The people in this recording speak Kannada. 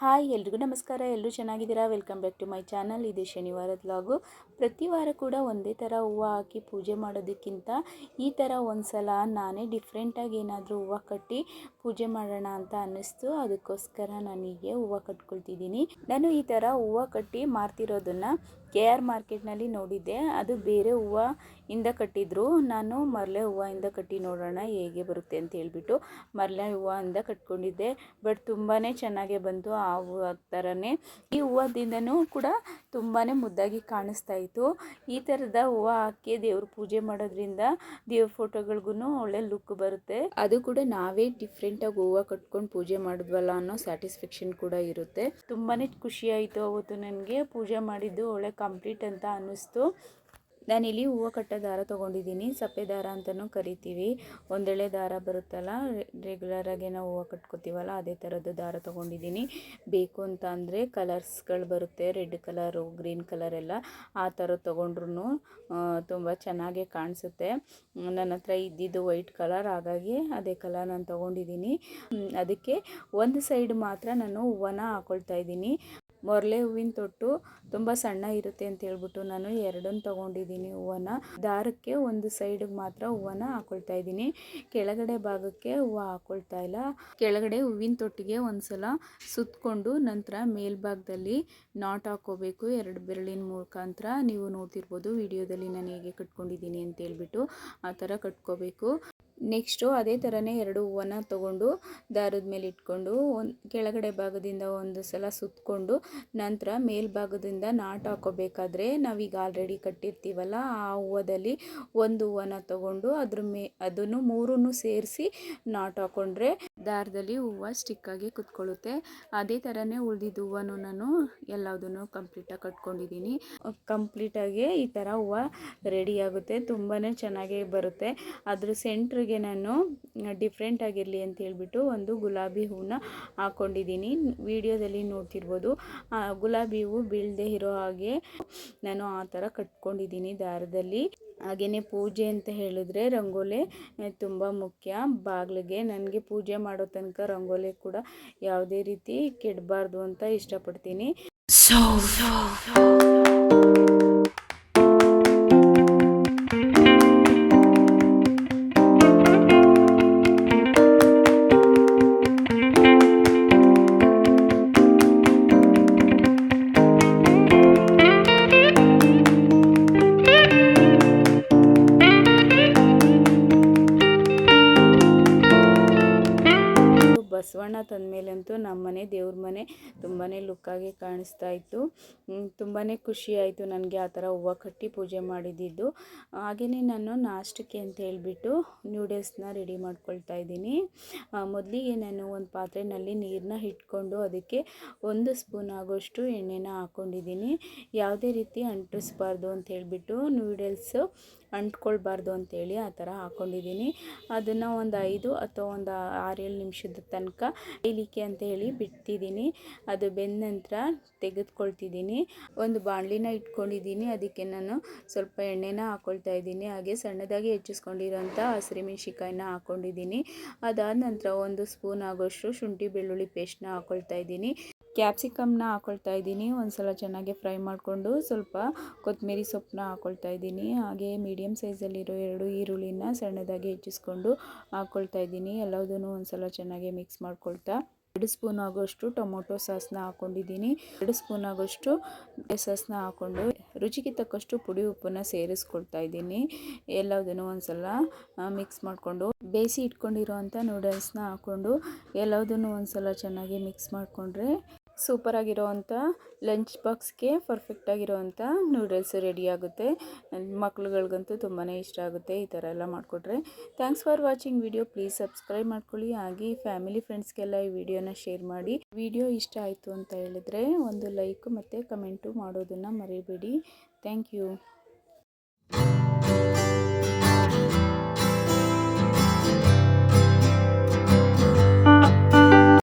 ಹಾಯ್, ಎಲ್ರಿಗೂ ನಮಸ್ಕಾರ. ಎಲ್ಲರೂ ಚೆನ್ನಾಗಿದ್ದೀರಾ? Welcome back to my channel. ಇದು ಶನಿವಾರದ ವ್ಲಾಗು ಪ್ರತಿ ವಾರ ಕೂಡ ಒಂದೇ ಥರ ಹೂವು ಹಾಕಿ ಪೂಜೆ ಮಾಡೋದಕ್ಕಿಂತ ಈ ಥರ ಒಂದು ಸಲ ನಾನೇ ಡಿಫ್ರೆಂಟಾಗಿ ಏನಾದರೂ ಹೂವು ಕಟ್ಟಿ ಪೂಜೆ ಮಾಡೋಣ ಅಂತ ಅನ್ನಿಸ್ತು. ಅದಕ್ಕೋಸ್ಕರ ನಾನೀಗೆ ಹೂವು ಕಟ್ಕೊಳ್ತಿದ್ದೀನಿ. ನಾನು ಈ ಥರ ಹೂವು ಕಟ್ಟಿ ಮಾರ್ತಿರೋದನ್ನು ಕೆ ಆರ್ ಮಾರ್ಕೆಟ್ನಲ್ಲಿ ನೋಡಿದ್ದೆ. ಅದು ಬೇರೆ ಹೂವು ಇಂದ ಕಟ್ಟಿದ್ರು. ನಾನು ಮರಳೆ ಹೂವಿಂದ ಕಟ್ಟಿ ನೋಡೋಣ ಹೇಗೆ ಬರುತ್ತೆ ಅಂತ ಹೇಳ್ಬಿಟ್ಟು ಮರಳೆ ಹೂವಿಂದ ಕಟ್ಕೊಂಡಿದ್ದೆ. ಬಟ್ ತುಂಬಾ ಚೆನ್ನಾಗೇ ಬಂತು. ಆ ಥರನೇ ಈ ಹೂವದಿಂದನೂ ಕೂಡ ತುಂಬಾ ಮುದ್ದಾಗಿ ಕಾಣಿಸ್ತಾ ಇತ್ತು. ಈ ಥರದ ಹೂವು ಹಾಕಿ ದೇವ್ರ ಪೂಜೆ ಮಾಡೋದ್ರಿಂದ ದೇವ್ರ ಫೋಟೋಗಳಿಗೂ ಒಳ್ಳೆ ಲುಕ್ ಬರುತ್ತೆ. ಅದು ಕೂಡ ನಾವೇ ಡಿಫ್ರೆಂಟಾಗಿ ಹೂವು ಕಟ್ಕೊಂಡು ಪೂಜೆ ಮಾಡಿದ್ವಲ್ಲ ಅನ್ನೋ ಸ್ಯಾಟಿಸ್ಫ್ಯಾಕ್ಷನ್ ಕೂಡ ಇರುತ್ತೆ. ತುಂಬಾ ಖುಷಿ ಆಯಿತು ಅವತ್ತು ನನಗೆ. ಪೂಜೆ ಮಾಡಿದ್ದು ಒಳ್ಳೆ ಕಂಪ್ಲೀಟ್ ಅಂತ ಅನ್ನಿಸ್ತು. ನಾನಿಲ್ಲಿ ಹೂವು ಕಟ್ಟೋ ದಾರ ತೊಗೊಂಡಿದ್ದೀನಿ, ಸಪ್ಪೆ ದಾರ ಅಂತಲೂ ಕರಿತೀವಿ. ಒಂದೆಳೆ ದಾರ ಬರುತ್ತಲ್ಲ ರೆಗ್ಯುಲರಾಗಿ ನಾವು ಹೂವು ಕಟ್ಕೋತೀವಲ್ಲ, ಅದೇ ಥರದ್ದು ದಾರ ತೊಗೊಂಡಿದ್ದೀನಿ. ಬೇಕು ಅಂತ ಅಂದರೆ ಕಲರ್ಸ್ಗಳು ಬರುತ್ತೆ ರೆಡ್ ಕಲರು ಗ್ರೀನ್ ಕಲರ್ ಎಲ್ಲ ಆ ಥರ ತೊಗೊಂಡ್ರೂ ತುಂಬ ಚೆನ್ನಾಗೇ ಕಾಣಿಸುತ್ತೆ. ನನ್ನ ಹತ್ರ ಇದ್ದಿದ್ದು ವೈಟ್ ಕಲರ್ ಹಾಗಾಗಿ ಅದೇ ಕಲರ್ ನಾನು ತೊಗೊಂಡಿದ್ದೀನಿ. ಅದಕ್ಕೆ ಒಂದು ಸೈಡ್ ಮಾತ್ರ ನಾನು ಹೂವನ್ನ ಹಾಕ್ಕೊಳ್ತಾ ಇದ್ದೀನಿ. ಮೊರಲೆ ಹೂವಿನ ತೊಟ್ಟು ತುಂಬ ಸಣ್ಣ ಇರುತ್ತೆ ಅಂತ ಹೇಳ್ಬಿಟ್ಟು ನಾನು ಎರಡನ್ನು ತೊಗೊಂಡಿದ್ದೀನಿ ಹೂವನ್ನ. ದಾರಕ್ಕೆ ಒಂದು ಸೈಡಿಗೆ ಮಾತ್ರ ಹೂವನ್ನು ಹಾಕೊಳ್ತಾ ಇದ್ದೀನಿ. ಕೆಳಗಡೆ ಭಾಗಕ್ಕೆ ಹೂವು ಹಾಕೊಳ್ತಾ ಇಲ್ಲ. ಕೆಳಗಡೆ ಹೂವಿನ ತೊಟ್ಟಿಗೆ ಒಂದ್ಸಲ ಸುತ್ತಕೊಂಡು ನಂತರ ಮೇಲ್ಭಾಗದಲ್ಲಿ ನಾಟ್ ಹಾಕೋಬೇಕು. ಎರಡು ಬೆರಳಿನ ಮುಖಾಂತರ ನೀವು ನೋಡ್ತಿರ್ಬೋದು. ವಿಡಿಯೋದಲ್ಲಿ ನಾನು ಹೇಗೆ ಕಟ್ಕೊಂಡಿದ್ದೀನಿ ಅಂತ ಹೇಳ್ಬಿಟ್ಟು ಆ ಥರ ಕಟ್ಕೋಬೇಕು. ನೆಕ್ಸ್ಟು ಅದೇ ಥರನೇ ಎರಡು ಹೂವನ್ನು ತಗೊಂಡು ದಾರದ ಮೇಲೆ ಇಟ್ಕೊಂಡು ಒಂದು ಕೆಳಗಡೆ ಭಾಗದಿಂದ ಒಂದು ಸಲ ಸುತ್ತಕೊಂಡು ನಂತರ ಮೇಲ್ಭಾಗದಿಂದ ನಾಟ್ ಹಾಕೋಬೇಕಾದ್ರೆ ನಾವೀಗ ಆಲ್ರೆಡಿ ಕಟ್ಟಿರ್ತೀವಲ್ಲ, ಆ ಹೂವದಲ್ಲಿ ಒಂದು ಹೂವನ್ನು ತಗೊಂಡು ಅದ್ರ ಮೇ, ಅದನ್ನು ಮೂರನ್ನು ಸೇರಿಸಿ ನಾಟ್ ಹಾಕೊಂಡ್ರೆ ದಾರದಲ್ಲಿ ಹೂವು ಸ್ಟಿಕ್ಕಾಗಿ ಕುತ್ಕೊಳ್ಳುತ್ತೆ. ಅದೇ ಥರನೇ ಉಳಿದಿದ್ದು ಹೂವನ್ನು ನಾನು ಎಲ್ಲದನ್ನು ಕಂಪ್ಲೀಟಾಗಿ ಕಟ್ಕೊಂಡಿದ್ದೀನಿ. ಕಂಪ್ಲೀಟಾಗಿ ಈ ಥರ ಹೂವು ರೆಡಿ ಆಗುತ್ತೆ ತುಂಬಾ ಚೆನ್ನಾಗೇ ಬರುತ್ತೆ. ಅದ್ರ ಸೆಂಟ್ರಿಗೆ ನಾನು ಡಿಫ್ರೆಂಟ್ ಆಗಿರಲಿ ಅಂತ ಹೇಳ್ಬಿಟ್ಟು ಒಂದು ಗುಲಾಬಿ ಹೂವನ್ನ ಹಾಕ್ಕೊಂಡಿದ್ದೀನಿ ವಿಡಿಯೋದಲ್ಲಿ ನೋಡ್ತಿರ್ಬೋದು. ಗುಲಾಬಿ ಹೂವು ಬೀಳದೆ ಇರೋ ಹಾಗೆ ನಾನು ಆ ಥರ ಕಟ್ಕೊಂಡಿದ್ದೀನಿ ದಾರದಲ್ಲಿ. ಹಾಗೆಯೇ ಪೂಜೆ ಅಂತ ಹೇಳಿದ್ರೆ ರಂಗೋಲೆ ತುಂಬ ಮುಖ್ಯ. ಬಾಗಿಲಿಗೆ ನನಗೆ ಪೂಜೆ ಮಾಡೋ ತನಕ ರಂಗೋಲಿ ಕೂಡ ಯಾವುದೇ ರೀತಿ ಕೆಡಬಾರ್ದು ಅಂತ ಇಷ್ಟಪಡ್ತೀನಿ. ಬಸವಣ್ಣ ತಂದಮೇಲಂತೂ ನಮ್ಮ ಮನೆ, ದೇವ್ರ ಮನೆ ತುಂಬಾ ಲುಕ್ಕಾಗಿ ಕಾಣಿಸ್ತಾ ಇತ್ತು. ತುಂಬಾ ಖುಷಿ ಆಯಿತು ನನಗೆ ಆ ಥರ ಹೂವು ಕಟ್ಟಿ ಪೂಜೆ ಮಾಡಿದ್ದು ಹಾಗೆಯೇ ನಾನು ನಾಷ್ಟಕ್ಕೆ ಅಂತ ಹೇಳಿಬಿಟ್ಟು ನ್ಯೂಡಲ್ಸ್ನ ರೆಡಿ ಮಾಡ್ಕೊಳ್ತಾ ಇದ್ದೀನಿ. ಮೊದಲಿಗೆ ನಾನು ಒಂದು ಪಾತ್ರೆಯಲ್ಲಿ ನೀರನ್ನ ಇಟ್ಕೊಂಡು ಅದಕ್ಕೆ ಒಂದು ಸ್ಪೂನ್ ಆಗೋಷ್ಟು ಎಣ್ಣೆನ ಹಾಕ್ಕೊಂಡಿದ್ದೀನಿ ಯಾವುದೇ ರೀತಿ ಅಂಟಿಸ್ಬಾರ್ದು ಅಂತ ಹೇಳಿಬಿಟ್ಟು ನೂಡಲ್ಸು ಅಂಟ್ಕೊಳ್ಬಾರ್ದು ಅಂತೇಳಿ ಆ ಥರ ಹಾಕ್ಕೊಂಡಿದ್ದೀನಿ ಅದನ್ನು ಒಂದು ಐದು ಅಥವಾ ಒಂದು ಆರೇಳು ನಿಮಿಷದ ತನಕ ಬೇಯಲಿಕ್ಕೆ ಅಂತ ಹೇಳಿ ಬಿಡ್ತಿದ್ದೀನಿ ಅದು ಬೆಂದ ನಂತರ ತೆಗೆದುಕೊಳ್ತಿದ್ದೀನಿ. ಒಂದು ಬಾಣಲಿನ ಇಟ್ಕೊಂಡಿದ್ದೀನಿ. ಅದಕ್ಕೆ ನಾನು ಸ್ವಲ್ಪ ಎಣ್ಣೆನ ಹಾಕ್ಕೊಳ್ತಾ ಇದ್ದೀನಿ. ಹಾಗೆ ಸಣ್ಣದಾಗಿ ಹೆಚ್ಚಿಸ್ಕೊಂಡಿರೋಂಥ ಹಸಿರುಮೆಣ್ಸಿಕಾಯಿನ ಹಾಕ್ಕೊಂಡಿದ್ದೀನಿ ಅದಾದ ನಂತರ ಒಂದು ಸ್ಪೂನ್ ಆಗೋಷ್ಟು ಶುಂಠಿ ಬೆಳ್ಳುಳ್ಳಿ ಪೇಸ್ಟ್ನ ಹಾಕ್ಕೊಳ್ತಾ ಇದ್ದೀನಿ. ಕ್ಯಾಪ್ಸಿಕಮ್ನ ಹಾಕ್ಕೊಳ್ತಾ ಇದ್ದೀನಿ. ಒಂದು ಸಲ ಚೆನ್ನಾಗಿ ಫ್ರೈ ಮಾಡಿಕೊಂಡು ಸ್ವಲ್ಪ ಕೊತ್ತಂಬರಿ ಸೊಪ್ಪನ್ನ ಹಾಕ್ಕೊಳ್ತಾ ಇದ್ದೀನಿ. ಹಾಗೆ ಮೀಡಿಯಮ್ ಸೈಜಲ್ಲಿರೋ ಎರಡು ಈರುಳ್ಳಿನ ಸಣ್ಣದಾಗಿ ಹೆಚ್ಚಿಸ್ಕೊಂಡು ಹಾಕ್ಕೊಳ್ತಾ ಇದ್ದೀನಿ. ಎಲ್ಲದನ್ನು ಒಂದು ಸಲ ಚೆನ್ನಾಗಿ ಮಿಕ್ಸ್ ಮಾಡ್ಕೊಳ್ತಾ ಎರಡು ಸ್ಪೂನ್ ಆಗೋಷ್ಟು ಟೊಮೊಟೊ ಸಾಸ್ನ ಹಾಕ್ಕೊಂಡಿದ್ದೀನಿ ಎರಡು ಸ್ಪೂನ್ ಆಗೋಷ್ಟು ಸಾಸ್ನ ಹಾಕ್ಕೊಂಡು ರುಚಿಗೆ ತಕ್ಕಷ್ಟು ಪುಡಿ ಉಪ್ಪನ್ನು ಸೇರಿಸ್ಕೊಳ್ತಾ ಇದ್ದೀನಿ. ಎಲ್ಲದನ್ನು ಒಂದ್ಸಲ ಮಿಕ್ಸ್ ಮಾಡಿಕೊಂಡು ಬೇಯಿಸಿ ಇಟ್ಕೊಂಡಿರೋ ಅಂಥ ನೂಡಲ್ಸ್ನ ಹಾಕ್ಕೊಂಡು ಎಲ್ಲದನ್ನು ಒಂದ್ಸಲ ಚೆನ್ನಾಗಿ ಮಿಕ್ಸ್ ಮಾಡಿಕೊಂಡ್ರೆ ಸೂಪರಾಗಿರೋವಂಥ ಲಂಚ್ ಬಾಕ್ಸ್ಗೆ ಪರ್ಫೆಕ್ಟಾಗಿರೋವಂಥ ನೂಡಲ್ಸ್ ರೆಡಿ ಆಗುತ್ತೆ ಮಕ್ಳುಗಳಿಗಂತೂ ತುಂಬಾ ಇಷ್ಟ ಆಗುತ್ತೆ ಈ ಥರ ಎಲ್ಲ ಮಾಡಿಕೊಟ್ರೆ. Thanks for watching video. Please subscribe ಮಾಡ್ಕೊಳ್ಳಿ. ಹಾಗೆ ಫ್ಯಾಮಿಲಿ ಫ್ರೆಂಡ್ಸ್ಗೆಲ್ಲ ಈ ವಿಡಿಯೋನ ಶೇರ್ ಮಾಡಿ. ವಿಡಿಯೋ ಇಷ್ಟ ಆಯಿತು ಅಂತ ಹೇಳಿದ್ರೆ ಒಂದು ಲೈಕ್ ಮತ್ತು ಕಮೆಂಟು ಮಾಡೋದನ್ನು ಮರಿಬೇಡಿ. Thank you.